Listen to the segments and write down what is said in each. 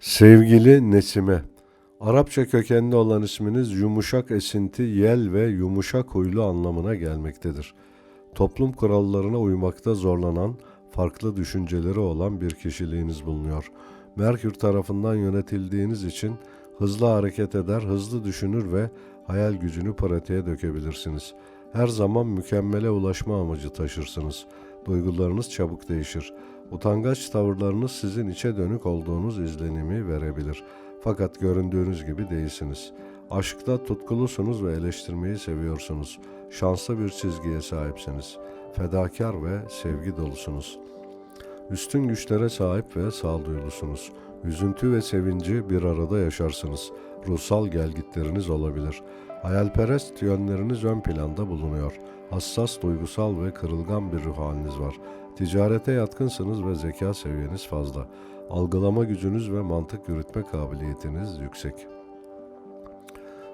Sevgili Nesime, Arapça kökenli olan isminiz yumuşak esinti, yel ve yumuşak huylu anlamına gelmektedir. Toplum kurallarına uymakta zorlanan, farklı düşünceleri olan bir kişiliğiniz bulunuyor. Merkür tarafından yönetildiğiniz için hızlı hareket eder, hızlı düşünür ve hayal gücünü pratiğe dökebilirsiniz. Her zaman mükemmele ulaşma amacı taşırsınız. Duygularınız çabuk değişir. Utangaç tavırlarınız sizin içe dönük olduğunuz izlenimi verebilir. Fakat göründüğünüz gibi değilsiniz. Aşkta tutkulusunuz ve eleştirmeyi seviyorsunuz. Şanslı bir çizgiye sahipsiniz. Fedakar ve sevgi dolusunuz. Üstün güçlere sahip ve sağduyulusunuz. Üzüntü ve sevinci bir arada yaşarsınız. Ruhsal gelgitleriniz olabilir. Hayalperest yönleriniz ön planda bulunuyor. Hassas, duygusal ve kırılgan bir ruh haliniz var. Ticarete yatkınsınız ve zeka seviyeniz fazla. Algılama gücünüz ve mantık yürütme kabiliyetiniz yüksek.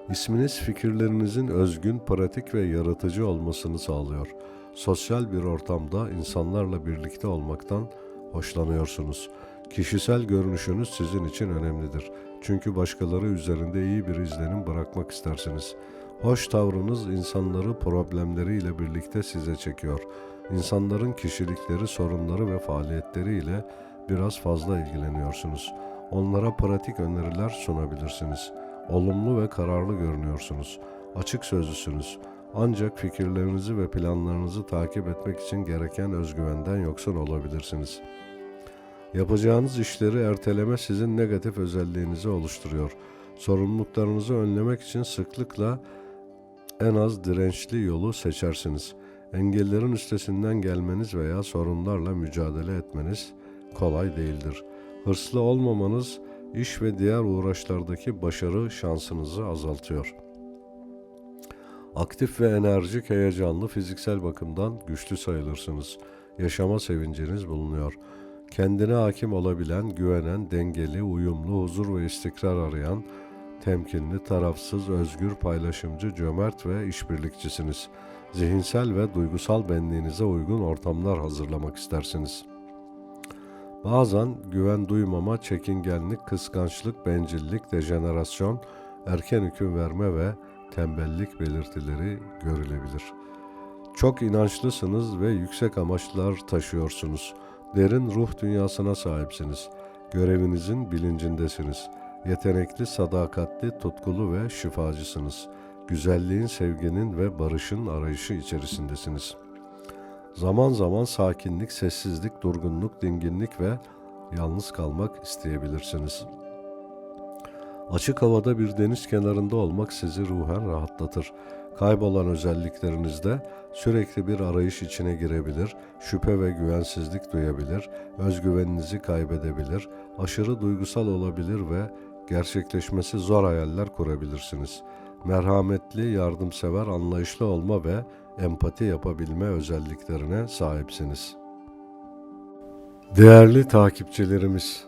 İsminiz fikirlerinizin özgün, pratik ve yaratıcı olmasını sağlıyor. Sosyal bir ortamda insanlarla birlikte olmaktan hoşlanıyorsunuz. Kişisel görünüşünüz sizin için önemlidir. Çünkü başkaları üzerinde iyi bir izlenim bırakmak istersiniz. Hoş tavrınız insanları problemleriyle birlikte size çekiyor. İnsanların kişilikleri, sorunları ve faaliyetleriyle biraz fazla ilgileniyorsunuz. Onlara pratik öneriler sunabilirsiniz. Olumlu ve kararlı görünüyorsunuz. Açık sözlüsünüz. Ancak fikirlerinizi ve planlarınızı takip etmek için gereken özgüvenden yoksun olabilirsiniz. Yapacağınız işleri erteleme sizin negatif özelliğinizi oluşturuyor. Sorumluluklarınızı önlemek için sıklıkla en az dirençli yolu seçersiniz. Engellerin üstesinden gelmeniz veya sorunlarla mücadele etmeniz kolay değildir. Hırslı olmamanız iş ve diğer uğraşlardaki başarı şansınızı azaltıyor. Aktif ve enerjik, heyecanlı, fiziksel bakımdan güçlü sayılırsınız. Yaşama sevinciniz bulunuyor. Kendine hakim olabilen, güvenen, dengeli, uyumlu, huzur ve istikrar arayan, temkinli, tarafsız, özgür, paylaşımcı, cömert ve işbirlikçisiniz. Zihinsel ve duygusal benliğinize uygun ortamlar hazırlamak istersiniz. Bazen güven duymama, çekingenlik, kıskançlık, bencillik, dejenerasyon, erken hüküm verme ve tembellik belirtileri görülebilir. Çok inançlısınız ve yüksek amaçlar taşıyorsunuz. Derin ruh dünyasına sahipsiniz. Görevinizin bilincindesiniz. Yetenekli, sadakatli, tutkulu ve şifacısınız. Güzelliğin, sevginin ve barışın arayışı içerisindesiniz. Zaman zaman sakinlik, sessizlik, durgunluk, dinginlik ve yalnız kalmak isteyebilirsiniz. Açık havada bir deniz kenarında olmak sizi ruhen rahatlatır. Kaybolan özelliklerinizde sürekli bir arayış içine girebilir, şüphe ve güvensizlik duyabilir, özgüveninizi kaybedebilir, aşırı duygusal olabilir ve gerçekleşmesi zor hayaller kurabilirsiniz. Merhametli, yardımsever, anlayışlı olma ve empati yapabilme özelliklerine sahipsiniz. Değerli takipçilerimiz,